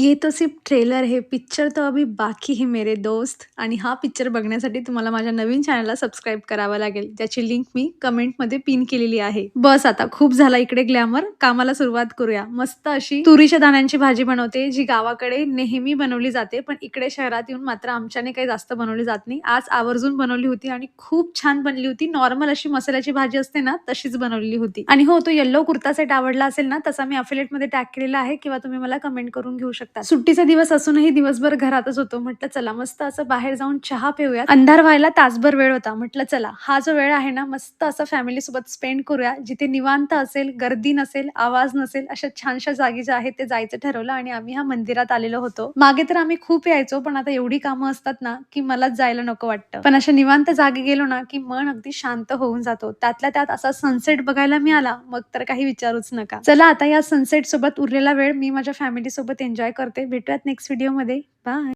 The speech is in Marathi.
ये तो सिर्फ ट्रेलर है, पिक्चर तो अभी बाकी ही मेरे दोस्त आणि हा पिक्चर बघण्यासाठी तुम्हाला माझ्या नवीन चॅनलला सबस्क्राईब करावं लागेल, ज्याची लिंक मी कमेंटमध्ये पिन केलेली आहे. बस आता खूप झाला इकडे ग्लॅमर, कामाला सुरुवात करूया. मस्त अशी तुरीच्या दाण्यांची भाजी बनवते, जी गावाकडे नेहमी बनवली जाते, पण इकडे शहरात येऊन मात्र आमच्याने काही जास्त बनवली जात नाही. आज आवर्जून बनवली होती आणि खूप छान बनली होती. नॉर्मल अशी मसाल्याची भाजी असते ना, तशीच बनवलेली होती. आणि हो, तो येल्लो कुर्ता सेट आवडला असेल ना, तसा मी अफिलेटमध्ये टॅग केलेला आहे किंवा तुम्ही मला कमेंट करून घेऊ शकता. सुट्टीचा दिवस असूनही दिवसभर घरातच होतो. म्हटलं चला मस्त असं बाहेर जाऊन चहा पिऊया. अंधार व्हायला तासभर वेळ होता. म्हटलं चला हा जो वेळ आहे ना, मस्त असं फॅमिली सोबत स्पेंड करूया. जिथे निवांत असेल, गर्दी नसेल, आवाज नसेल, अशा छानशा जागी ज्या आहेत ते जायचं ठरवलं आणि आम्ही ह्या मंदिरात आलेलो होतो. मागे तर आम्ही खूप यायचो, पण आता एवढी कामं असतात ना, की मलाच जायला नको वाटतं. पण अशा निवांत जागी गेलो ना, की मन अगदी शांत होऊन जातो. त्यातल्या त्यात असा सनसेट बघायला मिळाला, मग तर काही विचारूच नका. चला आता या सनसेट सोबत उरलेला वेळ मी माझ्या फॅमिली सोबत एन्जॉय करते. भेटूयात नेक्स्ट व्हिडिओमध्ये. बाय.